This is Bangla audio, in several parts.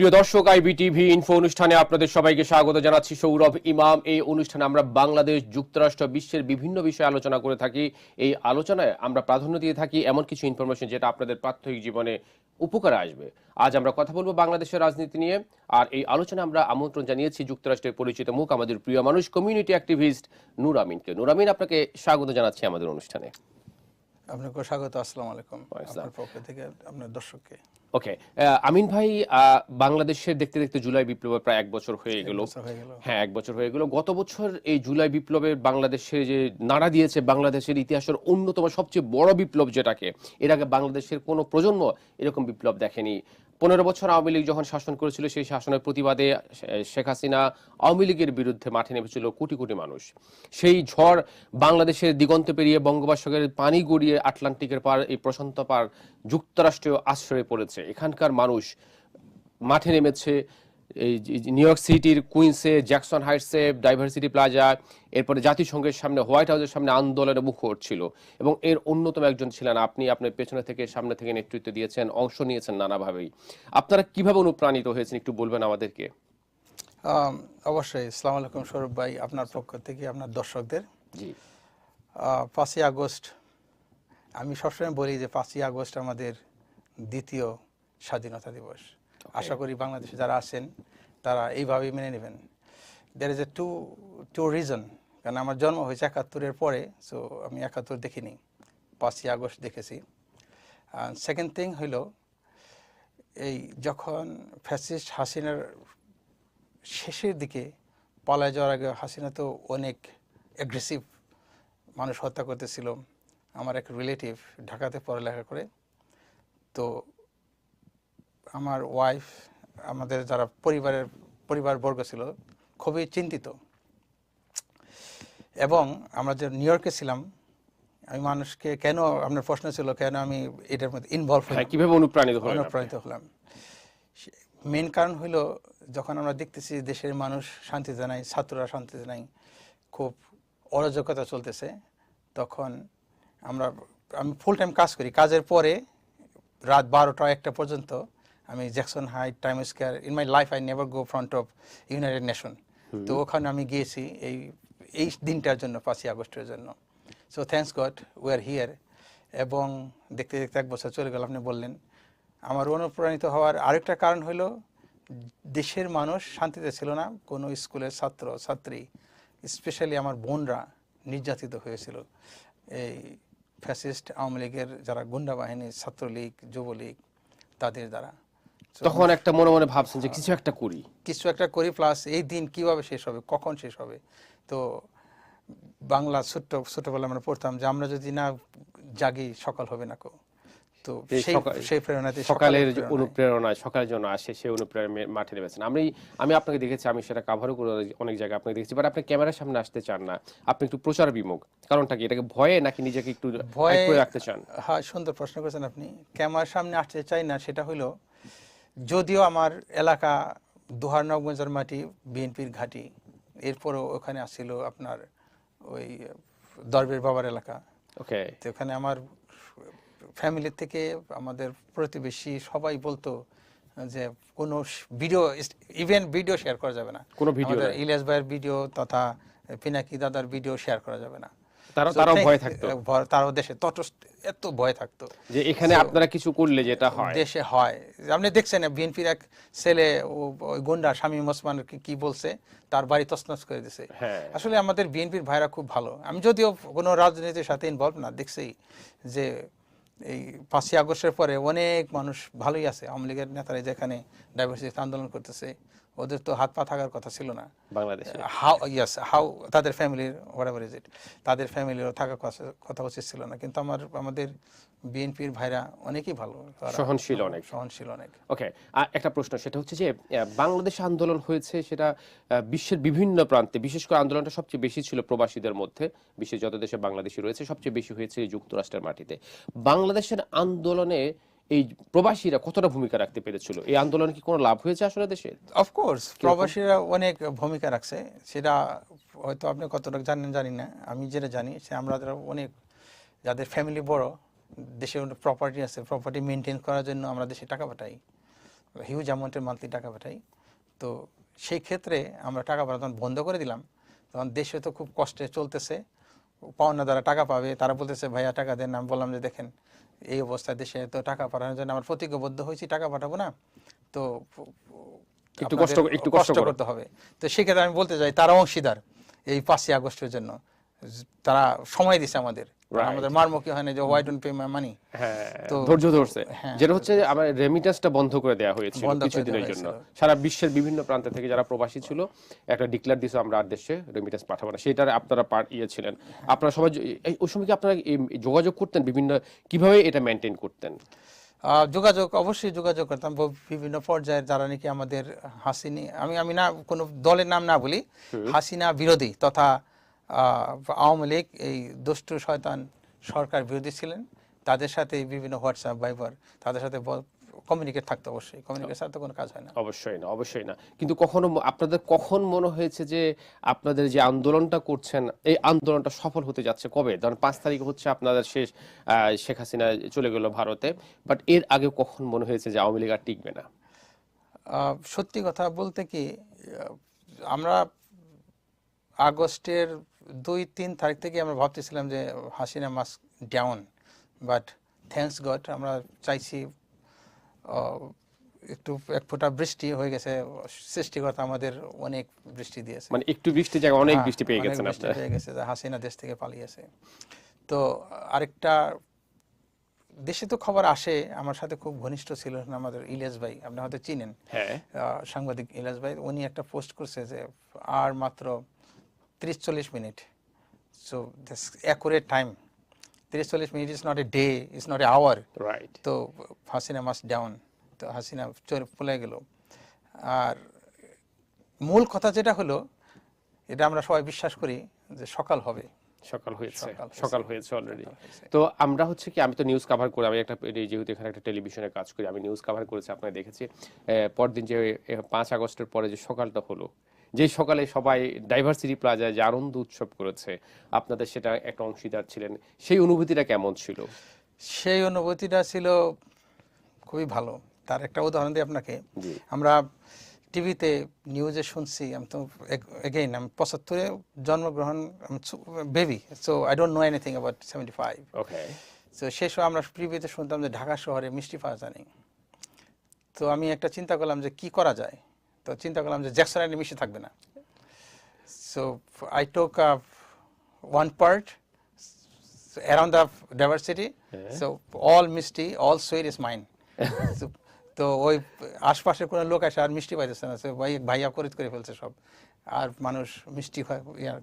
প্রিয় দর্শক আইবি টিভি ইনফো অনুষ্ঠানে আপনাদের সবাইকে স্বাগত জানাচ্ছি। সৌরভ ইমাম এই অনুষ্ঠানে আমরা বাংলাদেশ যুক্তরাষ্ট্র বিশ্বের বিভিন্ন বিষয়ে আলোচনা করে থাকি। এই আলোচনায় আমরা প্রাধান্য দিয়ে থাকি এমন কিছু ইনফরমেশন যেটা আপনাদের প্রাত্যহিক জীবনে উপকারে আসবে। আজ আমরা কথা বলব বাংলাদেশের রাজনীতি নিয়ে। আর এই আলোচনা আমরা আমন্ত্রণ জানিয়েছি যুক্তরাষ্ট্রের পরিচিত মুখ আমাদের প্রিয় মানুষ কমিউনিটি অ্যাক্টিভিস্ট নূর আমিনকে নূর আমিন আপনাকে স্বাগত জানাচ্ছি আমাদের অনুষ্ঠানে। আপনাকে স্বাগত আসসালামু আলাইকুম। আপনার পক্ষ থেকে আপনার দর্শককে। ওকে আমিন ভাই বাংলাদেশের দেখতে দেখতে জুলাই বিপ্লবের প্রায় এক বছর হয়ে গেল। বছর হয়ে গেল। হ্যাঁ এক বছর হয়ে গেল। গত বছর এই জুলাই বিপ্লবের বাংলাদেশে যে নাড়া দিয়েছে বাংলাদেশের ইতিহাসের অন্যতম সবচেয়ে বড় বিপ্লব যেটাকে এর আগে বাংলাদেশের কোনো প্রজন্ম এরকম বিপ্লব দেখেনি। পনেরো বছর আওয়ামী লীগ যখন শাসন করেছিল, সেই শাসনের প্রতিবাদে শেখ হাসিনা আওয়ামী লীগের বিরুদ্ধে মাঠে নেমেছিল কোটি কোটি মানুষ। সেই ঝড় বাংলাদেশের দিগন্ত পেরিয়ে বঙ্গোপসাগরের পানি গড়িয়ে আটলান্টিকের পার এই প্রশান্ত পার যুক্তরাষ্ট্রীয় আশ্রয়ে পড়েছে। এখানকার মানুষ মাঠে নেমেছে এই নিউ ইয়র্ক সিটির কুইন্সে জ্যাকসন হাইটসে ডাইভার্সিটি প্লাজা এরপরে জাতিসংঘের সামনে হোয়াইট হাউসের সামনে আন্দোলনের মুখ ছিল। এবং এর অন্যতম একজন ছিলেন আপনি আপনার পেছনে থেকে সামনে থেকে নেতৃত্ব দিয়েছেন অংশ নিয়েছেন নানাভাবেই। আপনারা কীভাবে অনুপ্রাণিত হয়েছেন একটু বলবেন আমাদেরকে? অবশ্যই ইসলাম আলাইকুম সৌরভ ভাই আপনার পক্ষ থেকে আপনার দর্শকদের। জি। পাঁচই আগস্ট আমি সবসময় বলি যে পাঁচই আগস্ট আমাদের দ্বিতীয় স্বাধীনতা দিবস। আশা করি বাংলাদেশে যারা আছেন, তারা এইভাবেই মেনে নেবেন। There is a to to reason কারণ আমার জন্ম হয়েছে একাত্তরের পরে সো আমি একাত্তর দেখিনি, পাঁচই আগস্ট দেখেছি। সেকেন্ড থিং হইল, এই যখন ফ্যাসিস্ট হাসিনার শেষের দিকে পালায় যাওয়ার আগে হাসিনা তো অনেক অ্যাগ্রেসিভ মানুষ হত্যা করতেছিল। আমার এক রিলেটিভ ঢাকাতে পড়ালেখা করে, তো আমার ওয়াইফ আমাদের যারা পরিবারের পরিবারবর্গ ছিল খুবই চিন্তিত। এবং আমরা যে নিউ ইয়র্কে ছিলাম আমি মানুষকে কেন আপনার প্রশ্ন ছিল কেন আমি এটার মধ্যে ইনভলভ হ্যাঁ কীভাবে অনুপ্রাণিত অনুপ্রাণিত হলাম। মেন কারণ হলো যখন আমরা দেখতেছি দেশের মানুষ শান্তি জানাই ছাত্ররা শান্তি জানাই খুব অরাজকতা চলতেছে তখন আমরা আমি ফুল টাইম কাজ করি। কাজের পরে রাত বারোটা একটা পর্যন্ত আমি Jackson high time square in my life I never go front of United Nation তো ওখানে আমি গিয়েছি এই এই দিনটার জন্য পাঁচই আগস্টের জন্য। So thanks God we are here এবং দেখতে দেখতে এক বছর চলে গেল আপনি বললেন। আমার অনুপ্রাণিত হওয়ার আরেকটা কারণ হলো দেশের মানুষ শান্তিতে ছিল না। কোনো স্কুলের ছাত্র ছাত্রী স্পেশালি আমার বোনরা নির্যাতিত হয়েছিল। এই ফ্যাসিস্ট আওয়ামী লীগের যারা গুন্ডা বাহিনী ছাত্রলীগ যুবলীগ তাদের দ্বারা। তখন একটা মনে মনে ভাবছেন যে কিছু একটা করি। কিছু একটা করি প্লাস এই দিন কীভাবে শেষ হবে কখন শেষ হবে? তো বাংলা ছোট্ট ছোটবেলা আমরা পড়তাম যে আমরা যদি না জাগি সকাল হবে না কো। তো সেই প্রেরণাতে সকালের অনুপ্রেরণায় সকালের জন্য আসে সেই অনুপ্রেরণা মাঠে নেমেছেন। আমি আমি আপনাকে দেখেছি আমি সেটা কাভারও করে অনেক জায়গায় আপনাকে দেখেছি বাট আপনি ক্যামেরার সামনে আসতে চান না। আপনি একটু প্রচার বিমুখ। কারণটা কি? এটাকে ভয়ে নাকি নিজেকে একটু ভয়ে করে রাখতে চান? হ্যাঁ সুন্দর প্রশ্ন করেছেন আপনি। ক্যামেরার সামনে আসতে চাই না সেটা হলো যদিও আমার এলাকা দোহার নবগঞ্জের মাটি বিএনপির ঘাঁটি এরপরও ওখানে আসছিল আপনার ওই দরবের বাবার এলাকা। ওকে তো ওখানে আমার ফ্যামিলি থেকে আমাদের প্রতিবেশী সবাই বলতো যে কোনো ভিডিও ইভেন ভিডিও শেয়ার করা যাবে না। কোনো ভিডিও ইলিয়াস ভাইয়ের ভিডিও তথা পিনাকি দাদার ভিডিও শেয়ার করা যাবে না। তারা তারাও ভয় থাকতো। তারাও দেশে তটস্থ এত ভয় থাকতো। যে এখানে আপনারা কিছু করলে যেটা হয়। দেশে হয়। আপনি দেখছেন বিএনপির এক ছেলে ওই গুন্ডা শামীম ওসমান কি- কি বলছে তার বাড়ি তছনছ করে দিছে। হ্যাঁ। আসলে আমাদের বিএনপির ভাইরা খুব ভালো। আমি যদিও কোনো রাজনীতির সাথে ইনভলভ না দেখছি যে এই পাঁচই আগস্টের পরে অনেক মানুষ ভালোই আছে। আওয়ামী লীগের নেতারা যেখানে ডাইভার্সিটি আন্দোলন করতেছে ওদের তো হাত পা থাকার কথা ছিল না। বাংলাদেশে। হাউ ইয়াস হাউ তাদের ফ্যামিলির হোয়াট ইজ ইট তাদের ফ্যামিলিরও থাকার কথা- কথা উচিত ছিল না। কিন্তু আমার আমাদের বিএনপির ভাইরা অনেকেই ভালো। সহনশীল অনেক। সহনশীল অনেক। ওকে আর একটা প্রশ্ন সেটা হচ্ছে যে বাংলাদেশ আন্দোলন হয়েছে সেটা বিশ্বের বিভিন্ন প্রান্তে বিশেষ করে আন্দোলনটা সবচেয়ে বেশি ছিল প্রবাসীদের মধ্যে বিশ্বের যত দেশে বাংলাদেশি রয়েছে সবচেয়ে বেশি হয়েছে যুক্তরাষ্ট্রের মাটিতে। বাংলাদেশের আন্দোলনে এই প্রবাসীরা কতটা ভূমিকা রাখতে পেরেছিল? এই আন্দোলনে কি কোনো লাভ হয়েছে আসলে দেশের অফকোর্স প্রবাসীরা অনেক ভূমিকা রাখছে। সেটা হয়তো আপনি কতটা জানেন জানি না। আমি যেটা জানি সে আমরা যারা অনেক যাদের ফ্যামিলি বড় দেশে প্রপার্টি আছে প্রপার্টি মেনটেন করার জন্য আমরা দেশে টাকা পাঠাই। হিউজ অ্যামাউন্টের মান্থলি টাকা পাঠাই। তো সেই ক্ষেত্রে আমরা টাকা পাঠানো বন্ধ করে দিলাম। তখন দেশে তো খুব কষ্টে চলতেছে। পাওনা দ্বারা টাকা পাবে তারা বলতেছে ভাইয়া টাকা দেন। আমি বললাম যে দেখেন এই অবস্থায় দেশে তো টাকা পাঠানোর জন্য আমার প্রতিজ্ঞাবদ্ধ হয়েছি টাকা পাঠাবো না। তো একটু কষ্ট- একটু কষ্ট করতে হবে। তো সেক্ষেত্রে আমি বলতে চাই তারা অংশীদার এই পাঁচই আগস্টের জন্য। তারা সময় দিছে আমাদের। আমাদের মারমুখী হয় না যে why don't pay my money তো- ধৈর্য ধরছে। হ্যাঁ। যেটা হচ্ছে আমার রেমিটেন্সটা বন্ধ করে দেওয়া হয়েছিল কিছুদিনের জন্য। সারা বিশ্বের বিভিন্ন প্রান্ত থেকে যারা প্রবাসী ছিল একটা ডিক্লেয়ার আমরা আর দেশে রেমিটেন্স পাঠাবো না। সেটার আপনারা পার ইয়ে ছিলেন। আপনারা সবাই ওই সময় কি আপনারা যোগাযোগ করতেন বিভিন্ন? কীভাবে এটা মেনটেন করতেন? যোগাযোগ অবশ্যই যোগাযোগ করতাম। বিভিন্ন পর্যায়ের যারা নাকি আমাদের হাসিনি আমি আমি না কোনো দলের নাম না বলি। হাসিনা বিরোধী তথা আওয়ামী লীগ এই দুষ্টু শয়তান সরকার বিরোধী ছিলেন। তাদের সাথে বিভিন্ন হোয়াটসঅ্যাপ ভাইবার তাদের সাথে কমিউনিকেট থাকতো অবশ্যই। কমিউনিকেট ছাড়া তো কোনো কাজ হয় না। অবশ্যই না অবশ্যই না। কিন্তু কখনো আপনাদের কখন মনে হয়েছে যে আপনাদের যে আন্দোলনটা করছেন এই আন্দোলনটা সফল হতে যাচ্ছে কবে? ধরেন পাঁচ তারিখ হচ্ছে আপনাদের শেষ শেখ হাসিনা চলে গেল ভারতে বাট এর আগে কখন মনে হয়েছে যে আওয়ামী লীগ আর টিকবে না? সত্যি কথা বলতে কি আমরা আগস্টের দুই তিন তারিখ থেকে আমরা ভাবতেছিলাম যে Hasina must down but thanks God আমরা চাইছি একটু এক ফোঁটা বৃষ্টি হয়ে গেছে সৃষ্টিকর্তা আমাদের অনেক বৃষ্টি দিয়েছে। মানে একটু বৃষ্টি জায়গায় অনেক হ্যাঁ, বৃষ্টি পেয়ে গেছেন বৃষ্টি আপনারা। পেয়ে গেছে যে হাসিনা দেশ থেকে পালিয়েছে। তো আরেকটা দেশে তো খবর আসে আমার সাথে খুব ঘনিষ্ঠ ছিল আমাদের ইলিয়াস ভাই আপনি হয়তো চিনেন। হ্যাঁ। সাংবাদিক ইলিয়াস ভাই উনি একটা পোস্ট করছে যে আর মাত্র তিরিশ চল্লিশ minute. So this accurate time তিরিশ চল্লিশ minute is not a day is not a hour right তো হাসিনা মাস ডাউন তো হাসিনা চলে পলে গেল। আর মূল কথা যেটা হলো এটা আমরা সবাই বিশ্বাস করি যে সকাল হবে। সকাল হয়েছে। সকাল হয়েছে। অলরেডি তো আমরা হচ্ছে কি আমি তো নিউজ কভার করি আমি একটা যেহেতু এখানে একটা টেলিভিশনে কাজ করি আমি নিউজ কভার করেছি আপনারা দেখেছি। পরদিন যে পাঁচ আগস্টের পরে যে সকালটা হলো যে সকালে সবাই ডাইভার্সিটি প্লাজায় যে আনন্দ উৎসব করেছে আপনাদের সেটা একটা অংশীদার ছিলেন সেই অনুভূতিটা কেমন ছিল? সেই অনুভূতিটা ছিল খুবই ভালো। তার একটা উদাহরণ দিই আপনাকে। আমরা টিভিতে নিউজে শুনছি আমি তো এগেইন আমি পঁচাত্তরে জন্মগ্রহণ baby so I don't know anything about seventy five okay তো সেই সময় আমরা টিভিতে শুনতাম যে ঢাকা শহরে মিষ্টি পাওয়া যায় তো আমি একটা চিন্তা করলাম যে কি করা যায়? তো চিন্তা করলাম যে জ্যাকসন আইডি মিষ্টি থাকবে না। So I took one part around the diversity so all মিষ্টি অল সুইট ইজ মাইন তো ওই আশপাশের কোনো লোক আসে আর মিষ্টি পাইতেছে না। সে ভাই ভাইয়া করিত করে ফেলছে সব। আর মানুষ মিষ্টি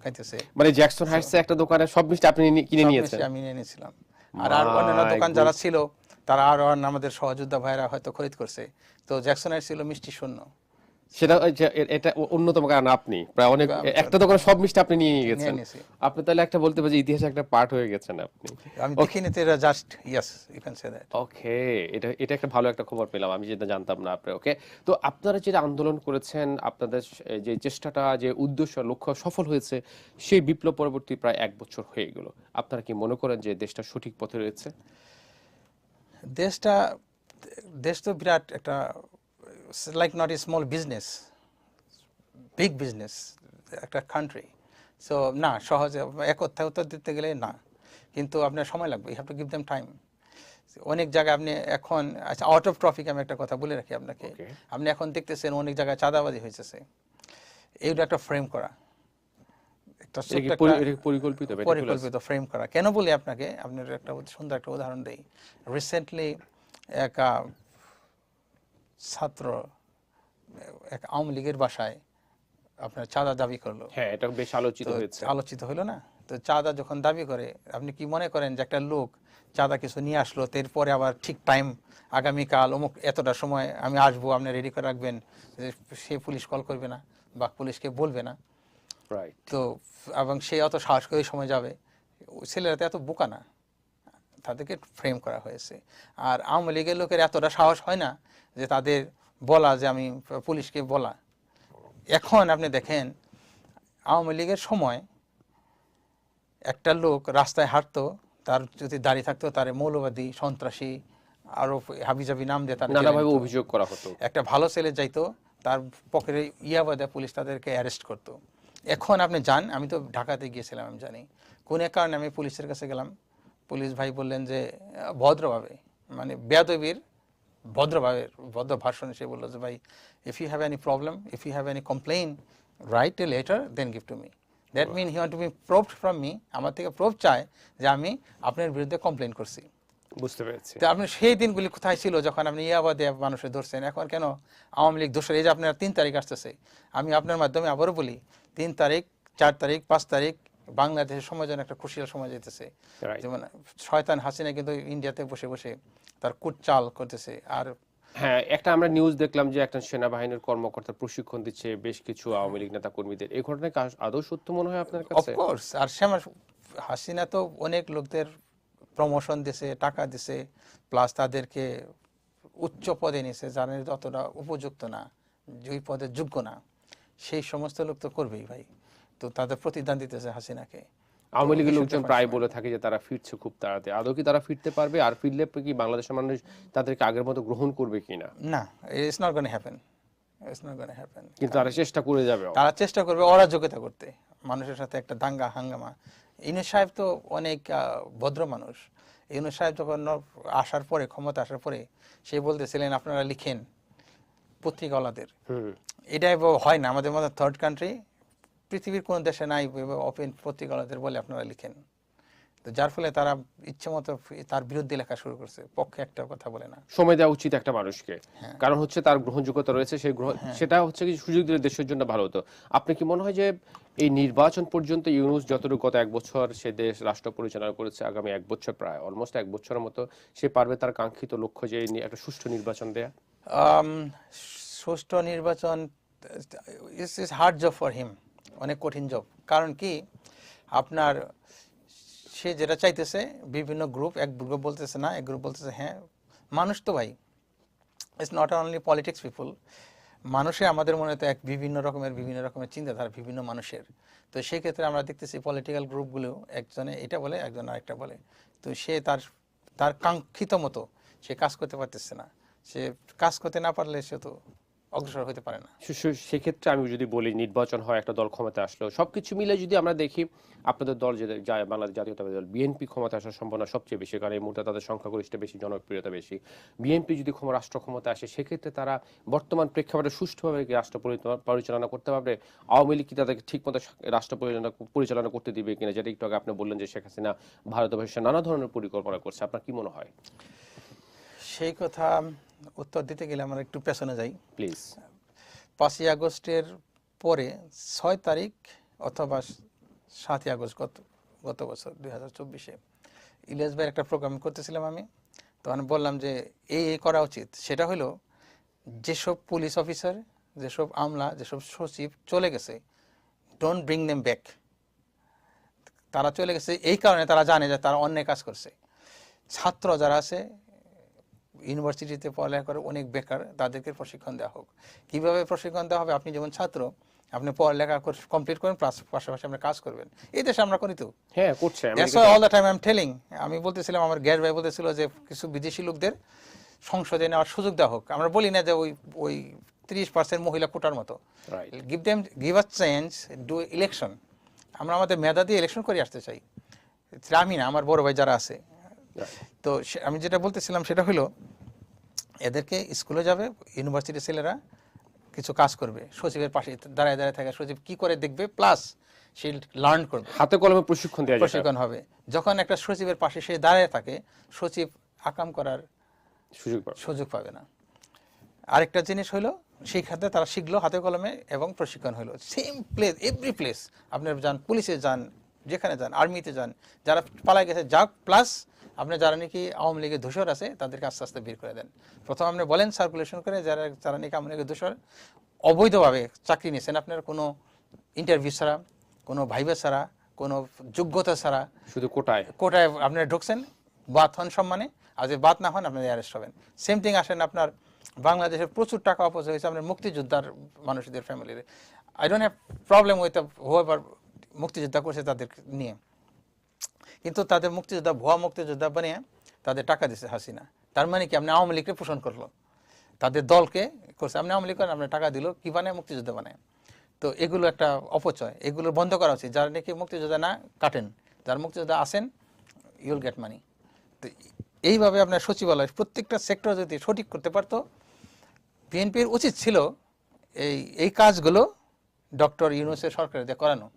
খাইতেছে। মানে জ্যাকসন হাইটসে একটা দোকানে সব মিষ্টি আপনি কিনে নিয়েছেন? আমি নিয়ে নিয়েছিলাম। আর আর অন্যান্য দোকান যারা ছিল তারা আর আমাদের সহযোদ্ধা ভাইরা হয়তো খরিদ করছে। তো জ্যাকসনের ছিল মিষ্টি শূন্য। সেটা এটা অন্যতম কারণ আপনি। প্রায় অনেক একটা দোকানে সব মিষ্টি আপনি নিয়ে গেছেন। আপনি তাহলে একটা বলতে ইতিহাসে একটা পার্ট হয়ে গেছেন আপনি। আমি দেখিনি তো এটা just yes you can say that okay এটা এটা একটা ভালো একটা খবর পেলাম আমি যেটা জানতাম না আপনি ওকে তো আপনারা যেটা আন্দোলন করেছেন আপনাদের যে চেষ্টাটা যে উদ্দেশ্য লক্ষ্য সফল হয়েছে সেই বিপ্লব পরবর্তী প্রায় এক বছর হয়ে গেল। আপনারা কি মনে করেন যে দেশটা সঠিক পথে রয়েছে? দেশটা দেশ তো বিরাট একটা like not a small business big business একটা কান্ট্রি সো না সহজে এক অধ্যায় উত্তর দিতে গেলে না কিন্তু আপনার সময় লাগবে you have to give them time অনেক জায়গায় আপনি এখন আচ্ছা আউট অফ ট্রফিক আমি একটা কথা বলে রাখি আপনাকে. আপনি এখন দেখতেছেন অনেক জায়গায় চাঁদাবাজি হয়েছে এইটা একটা ফ্রেম করা। পরিকল্পিত পরিকল্পিত ফ্রেম করা। কেন বলি আপনাকে? আপনার একটা সুন্দর একটা উদাহরণ দেই। রিসেন্টলি এক ছাত্র এক আওয়ামী লীগের বাসায় আপনার চাঁদা দাবি করল। হ্যাঁ এটা বেশ আলোচিত হয়েছে। আলোচিত হলো না? তো চাঁদা যখন দাবি করে আপনি কি মনে করেন যে একটা লোক চাঁদা কিছু নিয়ে আসলো এরপরে আবার ঠিক টাইম আগামীকাল অমুক এতটা সময় আমি আসব আপনি রেডি করে রাখবেন যে সে পুলিশ কল করবে না বা পুলিশকে বলবে না? তো এবং সে অত সাহস করে সময় যাবে। ছেলেরা তো এত বোকা না। তাদেরকে ফ্রেম করা হয়েছে। আর আওয়ামী লীগের লোকের এতটা সাহস হয় না যে তাদের বলা যে আমি পুলিশকে বলা। এখন আপনি দেখেন আওয়ামী লীগের সময় একটা লোক রাস্তায় হাঁটতো তার যদি দাঁড়িয়ে থাকতো তার মৌলবাদী সন্ত্রাসী আরও হাবিজাবি নাম দিয়ে তারা নানাভাবে অভিযোগ করা হতো। একটা ভালো ছেলে যাইতো তার পকেটে ইয়াবাদে পুলিশ তাদেরকে অ্যারেস্ট করতো। এখন আপনি যান আমি তো ঢাকাতে গিয়েছিলাম আমি জানি। কোন এক কারণে আমি পুলিশের কাছে গেলাম পুলিশ ভাই বললেন যে ভদ্রভাবে মানে বেয়াদবির ভদ্রভাবে ভদ্র ভাষণ সে বলল যে ভাই if you have any problem if you have any complain right a letter then give to me that mean he want to be proved from me আমার থেকে প্রুফ চায় যে আমি আপনার বিরুদ্ধে কমপ্লেন করছি। বুঝতে পেরেছি। তো আপনি সেই দিনগুলি কোথায় ছিল যখন আপনি ইয়াবাদে মানুষের ধরছেন? এখন কেন আওয়ামী লীগ দোষের এই যে আপনার তিন তারিখ আসতেছে। আমি আপনার মাধ্যমে আবারও বলি তিন তারিখ চার তারিখ পাঁচ তারিখ বাংলাদেশের সময় যেন একটা খুশিয়ার সময় যেতেছে। যেমন শয়তান হাসিনা কিন্তু ইন্ডিয়াতে বসে বসে তার কুটচাল করতেছে আর হ্যাঁ একটা আমরা নিউজ দেখলাম যে একটা সেনাবাহিনীর কর্মকর্তা প্রশিক্ষণ দিচ্ছে বেশ কিছু আওয়ামী লীগ নেতা কর্মীদের এই ঘটনা কি আস- আদৌ সত্য মনে হয় আপনার কাছে? অফকোর্স আর শ্যামা হাসিনা তো অনেক লোকদের প্রমোশন দিছে টাকা দিছে প্লাস তাদেরকে উচ্চ পদে নিছে যারা অতটা উপযুক্ত না যেই পদে যোগ্য না। সেই সমস্ত লোক তো করবেই ভাই। তো তাদের প্রতিদান দিতেছে হাসিনাকে। আওয়ামী লীগের লোকজন প্রায় বলে থাকে যে তারা ফিরছে খুব তাড়াতাড়ি। আদৌ কি তারা ফিরতে পারবে আর ফিরলে কি বাংলাদেশের মানুষ তাদেরকে আগের মতো গ্রহণ করবে কিনা না? It's not gonna happen it's not gonna happen কিন্তু তারা চেষ্টা করে যাবে। তারা চেষ্টা করবে অরাজকতা করতে মানুষের সাথে একটা দাঙ্গা হাঙ্গামা। ইউনুস সাহেব তো অনেক ভদ্র মানুষ। ইউনুস সাহেব যখন আসার পরে ক্ষমতা আসার পরে সে বলতেছিলেন আপনারা লিখেন পত্রিকাওয়ালাদের। হুম। এটা হয় না। আমাদের মতো থার্ড কান্ট্রি পৃথিবীর কোনো দেশে নাই ওপেন পত্রিকাওয়ালাদের বলে আপনারা লিখেন। তো যার ফলে তারা ইচ্ছে মতো তার বিরুদ্ধে লেখা শুরু করছে পক্ষে একটা কথা বলে না। সময় দেওয়া উচিত একটা মানুষকে। হ্যাঁ। কারণ হচ্ছে তার গ্রহণযোগ্যতা রয়েছে সেই গ্রহণ সেটা হচ্ছে কি সুযোগ দিলে দেশের জন্য ভালো হতো। আপনি কি মনে হয় যে এই নির্বাচন পর্যন্ত ইউনুস যতটুকু গত এক বছর সে দেশ রাষ্ট্র পরিচালনা করেছে আগামী এক বছর প্রায় অলমোস্ট এক বছরের মতো সে পারবে তার কাঙ্ক্ষিত লক্ষ্য যে একটা সুষ্ঠু নির্বাচন দেয়া? সুষ্ঠু নির্বাচন is is hard job for him অনেক কঠিন জব কারণ কি? আপনার সে যেটা চাইতেছে, বিভিন্ন গ্রুপ এক গ্রুপ বলতেছে না, এক গ্রুপ বলতেছে হ্যাঁ মানুষ তো ভাই। It's not only politics people মানুষে আমাদের মনে তো এক বিভিন্ন রকমের বিভিন্ন রকমের চিন্তাধারা, বিভিন্ন মানুষের। তো সেই ক্ষেত্রে আমরা দেখতেছি পলিটিক্যাল গ্রুপগুলো একজনে এটা বলে, একজন আরেকটা বলে। তো সে তার তার কাঙ্ক্ষিত মতো সে কাজ করতে পারতেছে না। সে কাজ করতে না পারলে সে তো অগ্রসর হতে পারে না। সেক্ষেত্রে আমি যদি বলি নির্বাচন হয়, একটা দল ক্ষমতা আসলো সবকিছু মিলে যদি আমরা দেখি, আপনাদের দল যে বাংলাদেশ জাতীয়তাবাদী দল, বিএনপি ক্ষমতা আসার সম্ভাবনা সবচেয়ে বেশি। কারণ এই মুহূর্তে তাদের সংখ্যাগরিষ্ঠ বেশি, জনপ্রিয়তা বেশি। বিএনপি যদি রাষ্ট্র ক্ষমতা আসে, সেক্ষেত্রে তারা বর্তমান প্রেক্ষাপটে সুষ্ঠুভাবে রাষ্ট্র পরিচালনা- করতে পারবে? আওয়ামী লীগ কি তাদেরকে ঠিক মতো রাষ্ট্র পরিচালনা পরিচালনা করতে দিবে কিনা? যেটা একটু আগে আপনি বললেন যে শেখ হাসিনা ভারতবর্ষে নানা ধরনের পরিকল্পনা করছে। আপনার কি মনে হয়? সেই কথা উত্তর দিতে গেলে আমরা একটু পেছনে যাই। প্লিজ পাঁচই আগস্টের পরে ছয় তারিখ অথবা সাতই আগস্ট গত গত বছর দুই হাজার চব্বিশে। ইলিয়াস ভাইয়ের একটা প্রোগ্রাম করতেছিলাম আমি। তখন বললাম যে এই এই করা উচিত। সেটা হলো যেসব পুলিশ অফিসার যেসব আমলা যেসব সচিব চলে গেছে ডোন্ট ব্রিং নেম ব্যাক তারা চলে গেছে এই কারণে তারা জানে যে তারা অন্যায় কাজ করছে। ছাত্র যারা আছে ইউনিভার্সিটিতে পড়ালেখা করে অনেক বেকার তাদেরকে প্রশিক্ষণ দেওয়া হোক। কীভাবে প্রশিক্ষণ দেওয়া হবে? আপনি যেমন ছাত্র আপনি পড়ালেখা কমপ্লিট করেন প্লাস পাশাপাশি আপনি কাজ করবেন। এই দেশে আমরা করি তো। হ্যাঁ করছে। All the time I am telling আমি বলতেছিলাম আমার গ্যাস ভাই বলতেছিল যে কিছু বিদেশি লোকদের সংসদে নেওয়ার সুযোগ দেওয়া হোক। আমরা বলি না যে ওই ওই ত্রিশ পার্সেন্ট মহিলা কোটার মতো। Give them give us change do election আমরা আমাদের মেধা দিয়ে ইলেকশন করে আসতে চাই। আমি না আমার বড় ভাই যারা আছে. তো আমি যেটা বলতেছিলাম সেটা হলো এদেরকে স্কুলে যাবে ইউনিভার্সিটির ছেলেরা কিছু কাজ করবে সচিবের পাশে দাঁড়ায় দাঁড়ায় থাকে সচিব কি করে দেখবে প্লাস সে লার্ন করবে। হাতে কলমে প্রশিক্ষণ দেওয়া প্রশিক্ষণ হবে। যখন একটা সচিবের পাশে সে দাঁড়িয়ে থাকে সচিব আকাম করার সুযোগ পাবে। সুযোগ পাবে না। আরেকটা জিনিস হলো সেই খাতে তারা শিখলো হাতে কলমে এবং প্রশিক্ষণ হলো। সেম প্লেস এভরি প্লেস আপনি যান পুলিশে যান যেখানে যান আর্মিতে যান যারা পালায় গেছে যাক প্লাস আপনি যারা নাকি আওয়ামী লীগের ধূসর আছে তাদেরকে আস্তে আস্তে বের করে দেন। প্রথম আপনি বলেন সার্কুলেশন করে যারা যারা নাকি আওয়ামী লীগের ধূসর অবৈধভাবে চাকরি নিয়েছেন আপনার কোনো ইন্টারভিউ ছাড়া কোনো ভাইবা ছাড়া কোনো যোগ্যতা ছাড়া শুধু কোটায়। কোটায় আপনারা ঢুকছেন বাদ হন সম্মানে আর যদি বাদ না হন আপনারা অ্যারেস্ট হবেন। সেম থিং আসেন আপনার বাংলাদেশের প্রচুর টাকা অপচয় হয়েছে আপনার মুক্তিযোদ্ধার মানুষদের ফ্যামিলির I don't have problem with whoever মুক্তিযোদ্ধা করছে তাদের নিয়ে। কিন্তু তাদের মুক্তিযোদ্ধা, ভুয়া মুক্তিযোদ্ধা বানিয়ে তাদের টাকা দিচ্ছে হাসিনা। তার মানে কি? আপনি আওয়ামী লীগকে পোষণ করল। তাদের দলকে করছে। আপনি আওয়ামী লীগ আপনার টাকা দিল, কি বানায়? মুক্তিযোদ্ধা বানায়। তো এগুলো একটা অপচয়। এগুলো বন্ধ করা উচিত। যারা নাকি মুক্তিযোদ্ধা না কাটেন, যারা মুক্তিযোদ্ধা আসেন ইউল গেট মানি তো এইভাবে আপনার সচিবালয় প্রত্যেকটা সেক্টর যদি সঠিক করতে পারতো, বিএনপির উচিত ছিল এই এই কাজগুলো ডক্টর ইউনুসের সরকারের দিয়ে করানো।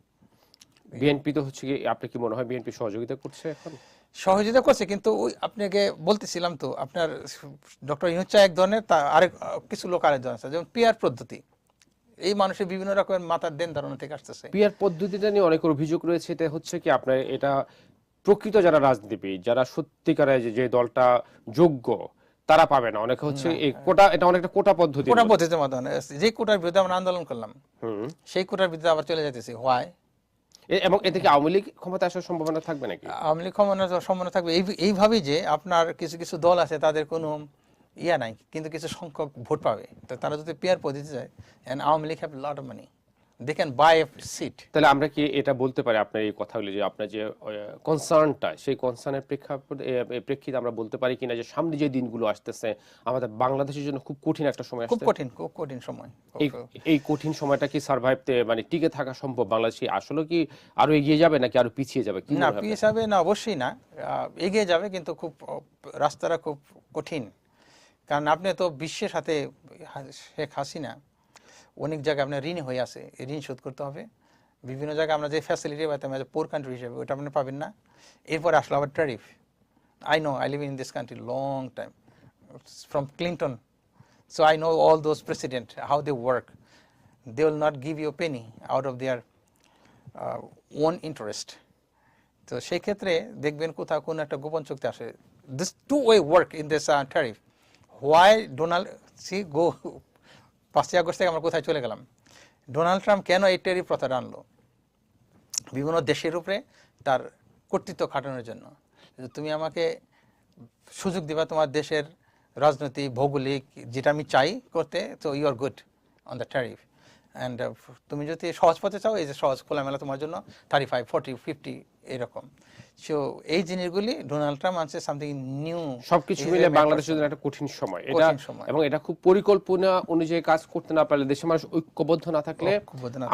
বিএনপি তো হচ্ছে কি আপনি কি মনে হয় বিএনপি সহযোগিতা করছে এখন? সহযোগিতা করছে কিন্তু ওই আপনাকে বলতেছিলাম তো আপনার ডক্টর ইউনুচা এক ধরনের তা আরেক কিছু লোক আরেক ধরনের আছে যেমন পিয়ার পদ্ধতি। এই মানুষের বিভিন্ন রকমের মাথার দেন ধারণা থেকে আসতেছে। পিয়ার পদ্ধতিটা নিয়ে অনেক অভিযোগ রয়েছে এটা হচ্ছে কি আপনার এটা প্রকৃত যারা রাজনীতিবিদ যারা সত্যিকারে যে- দলটা যোগ্য তারা পাবে না। অনেকে হচ্ছে এই কোটা এটা অনেকটা কোটা পদ্ধতি কোটা পদ্ধতির মাধ্যমে যে কোটার বিরুদ্ধে আমরা আন্দোলন করলাম হুম। সেই কোটার বিরুদ্ধে আবার চলে যাইতেছি। হোয়াই এবং এতে কি আওয়ামী লীগ ক্ষমতা আসার সম্ভাবনা থাকবে নাকি? আওয়ামী লীগ ক্ষমতা সম্ভাবনা থাকবে। এই, এইভাবেই যে আপনার কিছু কিছু দল আছে, তাদের কোনো ইয়া নাই, কিন্তু কিছু সংখ্যক ভোট পাবে। তো তারা যদি পেয়ার পদ্ধতি যায় and Awami League have lot of money they can buy a seat তাহলে আমরা কি এটা বলতে পারি আপনার এই কথাগুলি যে আপনার যে কনসার্নটা সেই কনসার্নের প্রেক্ষাপটে প্রেক্ষিতে আমরা বলতে পারি কিনা যে সামনে যে দিনগুলো আসতেছে আমাদের বাংলাদেশের জন্য খুব কঠিন একটা সময় খুব কঠিন খুব কঠিন সময়। এই কঠিন সময়টা কি সার্ভাইভ মানে টিকে থাকা সম্ভব? বাংলাদেশ আসলে কি আরও এগিয়ে যাবে নাকি আরও পিছিয়ে যাবে? কি না পিছিয়ে যাবে না অবশ্যই না। এগিয়ে যাবে কিন্তু খুব রাস্তাটা খুব কঠিন। কারণ আপনি তো বিশ্বের সাথে শেখ হাসিনা অনেক জায়গায় আপনার ঋণ হয়ে আছে ঋণ শোধ করতে হবে। বিভিন্ন জায়গায় আমরা যে ফ্যাসিলিটি পাইতাম পোর কান্ট্রি হিসেবে ওটা আপনি পাবেন না। এরপরে আসলো আবার tariff I know I live in this country long time from Clinton So I know all those president, how they work. They will not give you out of their uh, own interest. তো সেই ক্ষেত্রে দেখবেন কোথাও কোনো একটা গোপন চুক্তি আসে। This two way work in this tariff why Donald see go পাঁচই আগস্ট থেকে আমরা কোথায় চলে গেলাম? ডোনাল্ড ট্রাম্প কেন এই ট্যারিফ প্রথাটা আনলো? বিভিন্ন দেশের উপরে তার কর্তৃত্ব খাটানোর জন্য। তুমি আমাকে সুযোগ দিবা তোমার দেশের রাজনৈতিক ভৌগোলিক, যেটা আমি চাই করতে, তো you are good on the tariff and তুমি যদি সহজ পথে চাও, এই যে সহজ খোলামেলা তোমার জন্য থার্টি ফাইভ ফোর্টি ফিফটি এরকম। সো এই জিনিসগুলি ডোনাল্ড ট্রাম্প আনছে সামথিং নিউ সবকিছু মিলে বাংলাদেশের জন্য একটা কঠিন সময়। এটা এবং এটা খুব পরিকল্পনা অনুযায়ী কাজ করতে না পারলে দেশের মানুষ ঐক্যবদ্ধ না থাকলে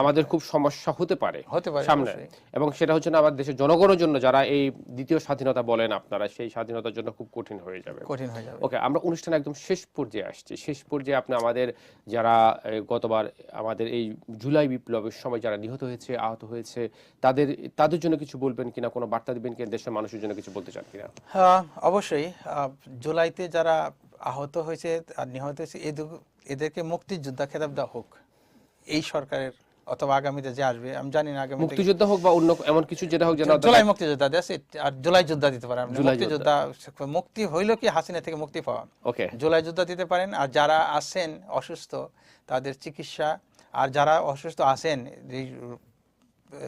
আমাদের খুব সমস্যা হতে পারে হতে পারে, সামনে। এবং সেটা হচ্ছে না আমার দেশের জনগণের জন্য যারা এই দ্বিতীয় স্বাধীনতা বলেন আপনারা সেই স্বাধীনতার জন্য খুব কঠিন হয়ে যাবে। কঠিন হয়ে যাবে। ওকে আমরা অনুষ্ঠান একদম শেষ পর্যায়ে আসছি। শেষ পর্যায়ে আপনি আমাদের যারা গতবার আমাদের এই জুলাই বিপ্লবের সময় যারা নিহত হয়েছে আহত হয়েছে তাদের তাদের জন্য কিছু বলবেন কিনা? কোনো বার্তা দিবেন কিনা দেশের মানুষের জন্য কিছু বলতে চান কিনা? হ্যাঁ, অবশ্যই। জুলাইতে যারা আহত হয়েছে আর নিহত হয়েছে এদের- এদেরকে মুক্তিযোদ্ধা খেতাব দেওয়া হোক। এই সরকারের অথবা আগামীতে যে আসবে আমি জানি না আগামী মুক্তিযোদ্ধা হোক বা অন্য এমন কিছু যেটা হোক যেন জুলাই মুক্তিযোদ্ধা ইট আর জুলাই যোদ্ধা দিতে পারেন। মুক্তিযোদ্ধা মুক্তি হইল কি হাসিনা থেকে মুক্তি পাওয়া। ওকে জুলাই যোদ্ধা দিতে পারেন। আর যারা আছেন অসুস্থ তাদের চিকিৎসা। আর যারা অসুস্থ আছেন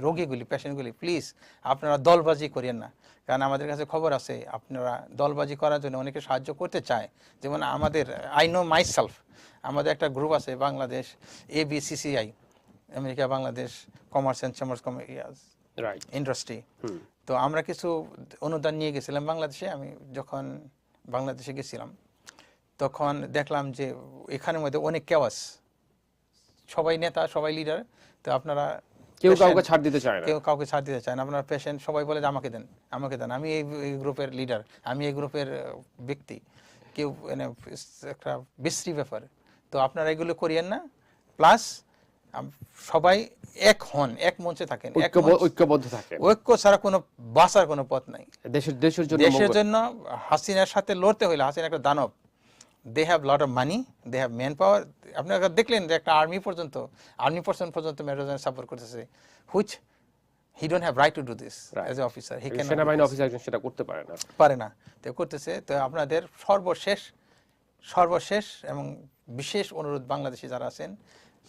রোগীগুলি পেশেন্টগুলি প্লিজ আপনারা দলবাজি করিয়েন না। কারণ আমাদের কাছে খবর আছে আপনারা দলবাজি করার জন্য অনেকে সাহায্য করতে চায়। যেমন আমাদের আই নো মাই সেলফ আমাদের একটা গ্রুপ আছে বাংলাদেশ এ BCCI America Bangladesh commerce and chambers right industry তো আমরা কিছু অনুদান নিয়ে গেছিলাম বাংলাদেশে আমি যখন বাংলাদেশে গেছিলাম তখন দেখলাম যে এখানের মধ্যে অনেক কেওয়াস সবাই নেতা সবাই লিডার তো আপনারা কেউ কাউকে ছাড় দিতে চায় না। কেউ কাউকে ছাড় দিতে চায় না। আপনার পেশেন্ট সবাই বলে যে আমাকে দেন আমাকে দেন। আমি এই গ্রুপের লিডার আমি এই গ্রুপের ব্যক্তি। কেউ মানে একটা বিশ্রী ব্যাপার। তো আপনারা এগুলো করিয়েন না। প্লাস সবাই এক হন এক মঞ্চে থাকেন ঐক্যবদ্ধ থাকে ঐক্য ছাড়া কোনো বাঁচার কোনো পথ নাই। দেশের দেশের জন্য দেশের জন্য হাসিনার সাথে লড়তে হইলে হাসিনা একটা দানব। They have lot of money they have man power আপনারা দেখলেন যে একটা আর্মি পর্যন্ত আর্মি পার্সন পর্যন্ত মেরোজন সাপোর্ট করতেছে which he don't have right to do this. As a officer he can সেনাবাহিনী অফিসার একজন সেটা করতে পারে না। পারে না। তো করতেছে তো আপনাদের সর্বশেষ সর্বশেষ এবং বিশেষ অনুরোধ বাংলাদেশি যারা আছেন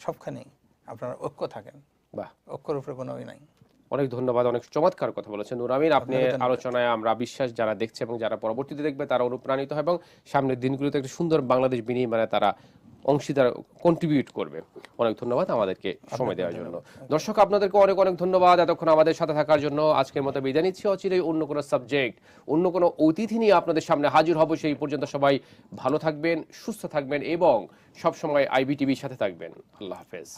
সবখানেই আপনারা ঐক্য থাকেন। বাহ। ঐক্যর উপরে কোনো নাই। অনেক ধন্যবাদ অনেক চমৎকার কথা বলেছেন নুরামিন আপনি আলোচনায় আমরা বিশ্বাস যারা দেখছে এবং যারা পরবর্তীতে দেখবে তারা অনুপ্রাণিত হয় এবং সামনের দিনগুলোতে একটা সুন্দর বাংলাদেশ বিনির্মাণে তারা অংশীদার কন্ট্রিবিউট করবে। অনেক ধন্যবাদ আমাদেরকে সময় দেওয়ার জন্য। দর্শক আপনাদেরকে অনেক অনেক ধন্যবাদ এতক্ষণ আমাদের সাথে থাকার জন্য। আজকের মতো বিদায় নিচ্ছি অচিরেই অন্য কোনো সাবজেক্ট অন্য কোনো অতিথি নিয়ে আপনাদের সামনে হাজির হব। সেই পর্যন্ত সবাই ভালো থাকবেন সুস্থ থাকবেন এবং সবসময় আইবিটিভির সাথে থাকবেন। আল্লাহ হাফেজ।